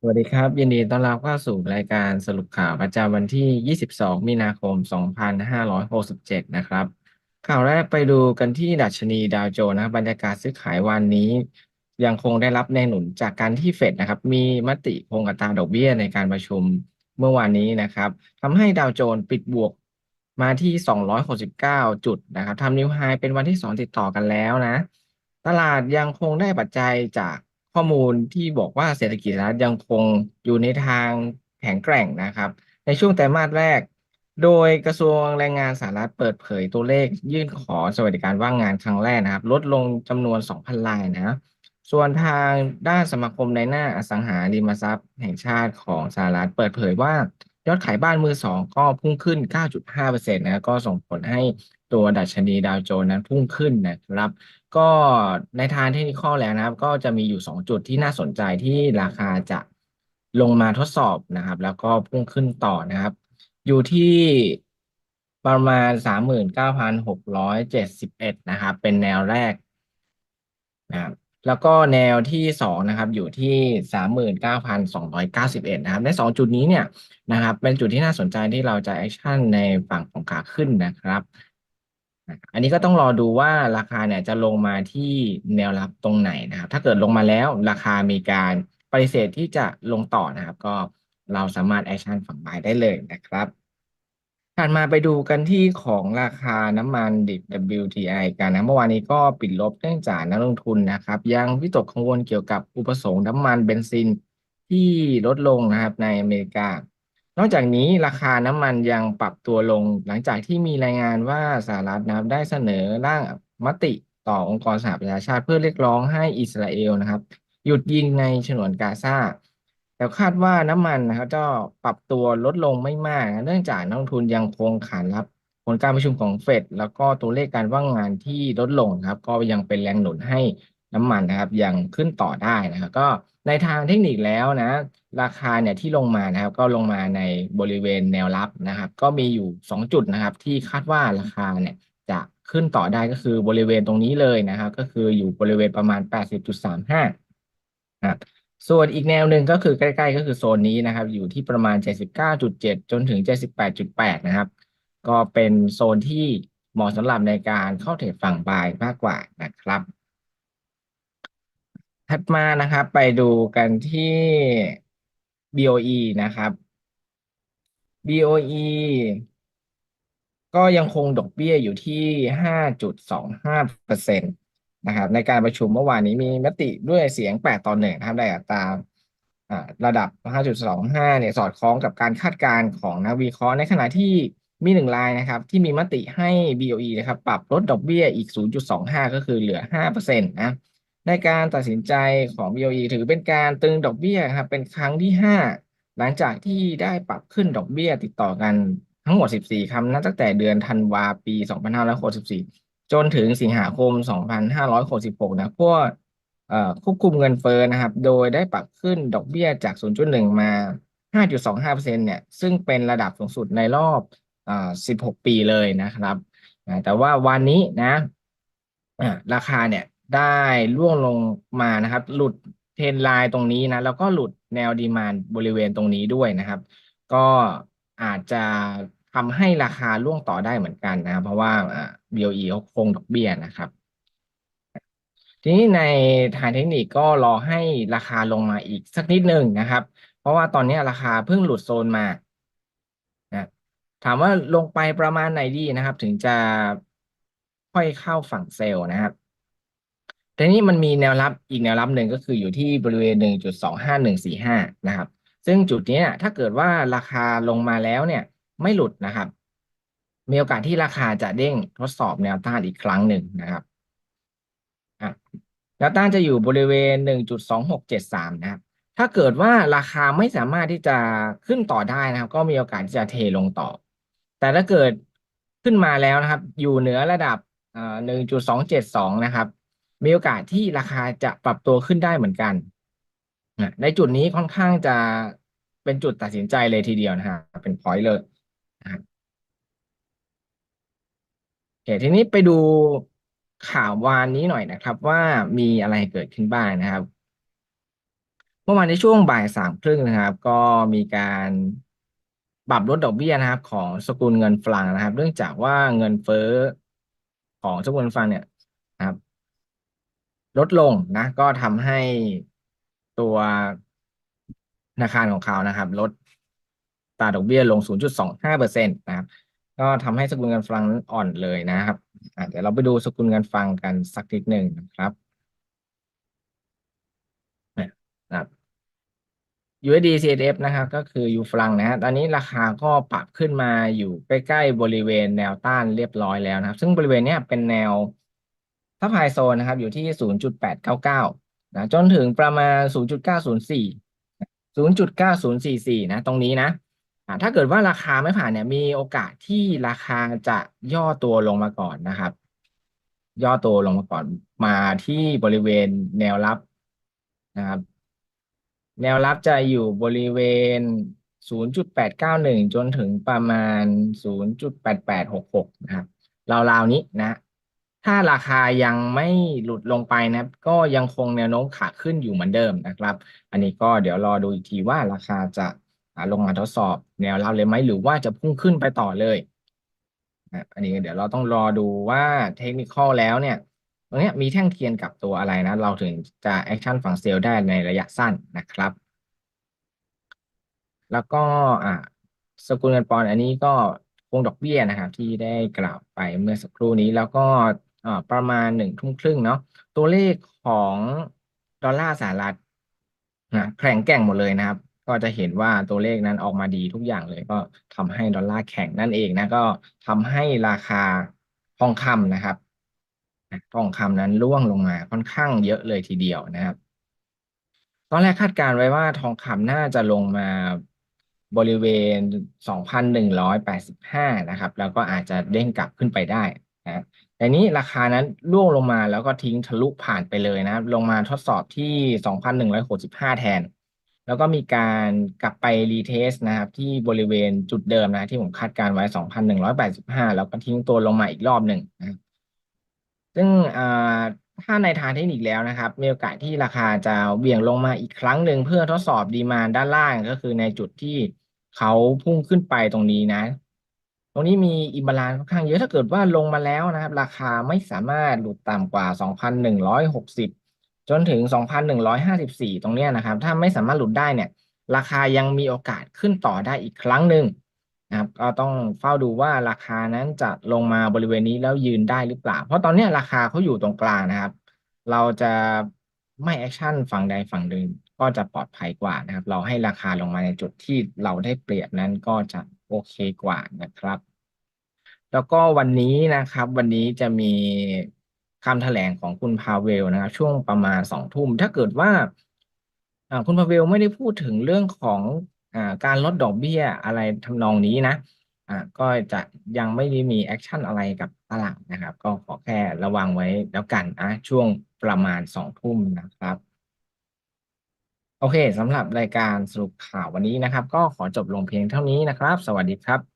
สวัสดีครับ ยินดีต้อนรับเข้าสู่รายการสรุปข่าวประจำวันที่ 22 มีนาคม 2567 นะครับ ข่าวแรกไปดูกันที่ดัชนีดาวโจนส์นะครับบรรยากาศซื้อขายวันนี้ ยังคงได้รับแรงหนุนจากการที่เฟดนะครับ มีมติคงอัตราดอกเบี้ยในการประชุมเมื่อวานนี้นะครับทำให้ดาวโจนส์ปิดบวกมาที่ 269 จุดนะครับทำนิวไฮเป็นวันที่สองติดต่อกันแล้วนะ ตลาดยังคงได้ปัจจัยจาก ข้อมูลที่บอกว่าเศรษฐกิจสหรัฐยังคงอยู่ในทางแข็งแกร่งนะครับ ในช่วงไตรมาสแรก โดยกระทรวงแรงงานสหรัฐเปิดเผยตัวเลขยื่นขอสวัสดิการว่างงานครั้งแรกนะครับ ลดลงจำนวน 2,000 รายนะ ส่วนทางด้านสมาคมในหน้าอสังหาริมทรัพย์แห่งชาติของสหรัฐเปิดเผยว่ายอดขายบ้านมือสองก็พุ่งขึ้น 9.5%นะ ก็ส่งผลให้ตัวดัชนีดาวโจนส์นั้นพุ่งขึ้นนะครับ ก็ในทางเทคนิคแล้วนะครับ ก็จะมีอยู่ 2 จุดที่น่าสนใจที่ราคาจะลงมาทดสอบนะครับ แล้วก็พุ่งขึ้นต่อนะครับ อยู่ที่ประมาณ 39,671 นะครับ เป็นแนวแรกนะครับแล้วก็แนวที่สองนะครับ อยู่ที่สามหมื่นเก้าพันสองร้อยเก้าสิบเอ็ดนะครับ ในสองจุดนี้เนี่ยนะครับ เป็นจุดที่น่าสนใจที่เราจะแอคชั่นในฝั่งของขาขึ้นนะครับ อันนี้ก็ต้องรอดูว่าราคาเนี่ยจะลงมาที่แนวรับตรงไหนนะครับ ถ้าเกิดลงมาแล้วราคามีการปฏิเสธที่จะลงต่อนะครับ ก็เราสามารถแอคชั่นฝั่งบายได้เลยนะครับถัดมาไปดูกันที่ของราคาน้ำมันดิบ WTI กันนะ เมื่อวานนี้ก็ปิดลบเนื่องจากนักลงทุนนะครับ ยังวิตกกังวลเกี่ยวกับอุปสงค์น้ำมันเบนซินที่ลดลงนะครับในอเมริกา นอกจากนี้ราคาน้ำมันยังปรับตัวลง หลังจากที่มีรายงานว่าสหรัฐนะครับได้เสนอร่างมติต่อองค์กรสหประชาชาติเพื่อเรียกร้องให้อิสราเอลนะครับ หยุดยิงในฉนวนกาซาแต่คาดว่าน้ำมันนะครับจะปรับตัวลดลงไม่มาก เนื่องจากนักลงทุนยังคงขานรับ ผลการประชุมของเฟดแล้วก็ตัวเลขการว่างงานที่ลดลงครับ ก็ยังเป็นแรงหนุนให้ น้ำมันนะครับยังขึ้นต่อได้นะครับก็ในทางเทคนิคแล้วนะ ราคาเนี่ยที่ลงมานะครับ ก็ลงมาในบริเวณแนวรับนะครับ ก็มีอยู่ 2 จุดนะครับ ที่คาดว่าราคาเนี่ยจะขึ้นต่อได้ก็คือบริเวณตรงนี้เลยนะครับ ก็คืออยู่บริเวณประมาณ 80.35นะครับส่วนอีกแนวหนึ่งก็คือใกล้ๆ ก็คือโซนนี้นะครับ อยู่ที่ประมาณ 79.7 จนถึง 78.8 นะครับ ก็เป็นโซนที่เหมาะสำหรับในการเข้าเทรดฝั่งบายมากกว่านะครับ ถัดมานะครับ ไปดูกันที่ BOE นะครับ BOE ก็ยังคงดอกเบี้ยอยู่ที่ 5.25%นะครับ ในการประชุมเมื่อวานนี้มีมติด้วยเสียง 8 ต่อ1นะครับได้อัตราระดับ 5.25 เนี่ย สอดคล้องกับการคาดการณ์ของนักวิเคราะห์ในขณะที่มีหนึ่งรายนะครับ ที่มีมติให้ BOE นะครับ ปรับลดดอกเบี้ยอีก 0.25 ก็คือเหลือ 5%นะ ในการตัดสินใจของ BOE ถือเป็นการตึงดอกเบี้ยครับเป็นครั้งที่ 5 หลังจากที่ได้ปรับขึ้นดอกเบี้ยติดต่อกันทั้งหมด 14 ครั้งนับตั้งแต่เดือนธันวาปี 2564 จนถึงสิงหาคม 2566 นะพวกควบคุมเงินเฟ้อนะครับ โดยได้ปรับขึ้นดอกเบี้ยจาก 0.1 มา 5.25%เนี่ย ซึ่งเป็นระดับสูงสุดในรอบ 16 ปีเลยนะครับ แต่ว่าวันนี้นะ ราคาเนี่ย ได้ร่วงลงมานะครับ หลุดเทรนไลน์ตรงนี้นะ แล้วก็หลุดแนวดีมานบริเวณตรงนี้ด้วยนะครับ ก็อาจจะทำให้ราคาร่วงต่อได้เหมือนกันนะครับเพราะว่า BOE เขาคงดอกเบี้ยนะครับ ทีนี้ในทางเทคนิคก็รอให้ราคาลงมาอีกสักนิดหนึ่งนะครับ เพราะว่าตอนนี้ราคาเพิ่งหลุดโซนมานะถามว่าลงไปประมาณไหนดีนะครับ ถึงจะค่อยเข้าฝั่งเซลล์นะครับ ทีนี้มันมีแนวรับอีกแนวรับหนึ่งก็คืออยู่ที่บริเวณหนึ่งจุดสองห้าหนึ่งสี่ห้านะครับ ซึ่งจุดนี้ถ้าเกิดว่าราคาลงมาแล้วเนี่ยไม่หลุดนะครับ มีโอกาสที่ราคาจะเด้งทดสอบแนวต้านอีกครั้งหนึ่งนะครับแนวต้านจะอยู่บริเวณหนึ่งจุดสองหกเจ็ดสามนะครับ ถ้าเกิดว่าราคาไม่สามารถที่จะขึ้นต่อได้นะครับ ก็มีโอกาสที่จะเทลงต่อ แต่ถ้าเกิดขึ้นมาแล้วนะครับ อยู่เหนือระดับหนึ่งจุดสองเจ็ดสองนะครับ มีโอกาสที่ราคาจะปรับตัวขึ้นได้เหมือนกันในจุดนี้ค่อนข้างจะเป็นจุดตัดสินใจเลยทีเดียวนะฮะเป็นพอยต์เลยนะโอเคทีนี้ไปดูข่าววานนี้หน่อยนะครับ ว่ามีอะไรเกิดขึ้นบ้างนะครับเมื่อวานในช่วงบ่ายสามครึ่งนะครับ ก็มีการปรับลดดอกเบี้ยนะครับ ของสกุลเงินฝรั่งนะครับ เนื่องจากว่าเงินเฟ้อของสกุลเงินฝรั่งเนี่ย ลดลงนะ ก็ทำให้ตัวธนาคารของเขานะครับ ลดตาดอกเบี้ยลง 0.25%นะครับ ก็ทำให้สกุลเงินฝรั่งนั้นอ่อนเลยนะครับเดี๋ยวเราไปดูสกุลเงินฝรั่งกันสักนิดหนึ่งนะครับนี่ยนะครับ USD CHF นะครับ ก็คือยูฟรังนะฮะตอนนี้ราคาก็ปรับขึ้นมาอยู่ใกล้ๆบริเวณแนวต้านเรียบร้อยแล้วนะครับ ซึ่งบริเวณนี้เป็นแนว ซัพพายโซนนะครับอยู่ที่ 0.899 นะ จนถึงประมาณ 0.904 0.9044 นะ ตรงนี้นะถ้าเกิดว่าราคาไม่ผ่านเนี่ย มีโอกาสที่ราคาจะย่อตัวลงมาก่อนนะครับ ย่อตัวลงมาก่อนมาที่บริเวณแนวรับนะครับ แนวรับจะอยู่บริเวณ 0.891 จนถึงประมาณ 0.8866 นะครับราวๆนี้นะ ถ้าราคายังไม่หลุดลงไปนะครับ ก็ยังคงแนวโน้มขาขึ้นอยู่เหมือนเดิมนะครับ อันนี้ก็เดี๋ยวรอดูอีกทีว่าราคาจะลงมาทดสอบแนวรับเลยไหมหรือว่าจะพุ่งขึ้นไปต่อเลยนะอันนี้เดี๋ยวเราต้องรอดูว่าเทคนิคแล้วเนี่ยตรงนี้มีแท่งเทียนกับตัวอะไรนะ เราถึงจะแอคชั่นฝั่งเซลล์ได้ในระยะสั้นนะครับ แล้วก็อ่าสกุลเงินปอนด์อันนี้ก็คงดอกเบี้ยนะครับ ที่ได้กล่าวไปเมื่อสักครู่นี้แล้วก็ ประมาณหนึ่งทุ่มครึ่งเนาะตัวเลขของดอลลาร์สหรัฐนะแข็งแกร่งหมดเลยนะครับ ก็จะเห็นว่าตัวเลขนั้นออกมาดีทุกอย่างเลย ก็ทำให้ดอลลาร์แข็งนั่นเองนะก็ทำให้ราคาทองคำนะครับทองคำนั้นร่วงลงมาค่อนข้างเยอะเลยทีเดียวนะครับ ตอนแรกคาดการณ์ไว้ว่าทองคำน่าจะลงมาบริเวณ 2,185 นะครับ แล้วก็อาจจะเด้งกลับขึ้นไปได้นะ แต่นี้ราคานั้นร่วงลงมาแล้วก็ทิ้งทะลุผ่านไปเลยนะครับ ลงมาทดสอบที่2,165แทน แล้วก็มีการกลับไปรีเทสนะครับ ที่บริเวณจุดเดิมนะที่ผมคาดการไว้2,185แล้วก็ทิ้งตัวลงมาอีกรอบหนึ่งนะซึ่งถ้าในทางเทคนิคแล้วนะครับ มีโอกาสที่ราคาจะเบี่ยงลงมาอีกครั้งหนึ่งเพื่อทดสอบดีมานด้านล่างก็คือในจุดที่เขาพุ่งขึ้นไปตรงนี้นะ รงนี้มีอิมบาลานค่อนข้างเยอะถ้าเกิดว่าลงมาแล้วนะครับ ราคาไม่สามารถหลุดต่ำกว่า 2,160 จนถึง 2,154 ตรงนี้นะครับ ถ้าไม่สามารถหลุดได้เนี่ย ราคายังมีโอกาสขึ้นต่อได้อีกครั้งหนึ่งนะครับก็ต้องเฝ้าดูว่าราคานั้นจะลงมาบริเวณนี้แล้วยืนได้หรือเปล่า เพราะตอนนี้ราคาเขาอยู่ตรงกลางนะครับ เราจะไม่แอคชั่นฝั่งใดฝั่งหนึ่งก็จะปลอดภัยกว่านะครับ เราให้ราคาลงมาในจุดที่เราได้เปรียบนั้นก็จะ โอเคกว่านะครับ แล้วก็วันนี้นะครับ วันนี้จะมีคำแถลงของคุณพาเวลนะครับ ช่วงประมาณสองทุ่ม ถ้าเกิดว่าคุณพาเวลไม่ได้พูดถึงเรื่องของการลดดอกเบี้ยอะไรทำนองนี้นะก็จะยังไม่ได้มีแอคชั่นอะไรกับตลาดนะครับ ก็ขอแค่ระวังไว้แล้วกันนะช่วงประมาณสองทุ่มนะครับ โอเคสำหรับรายการสรุปข่าววันนี้นะครับ ก็ขอจบลงเพียงเท่านี้นะครับ สวัสดีครับ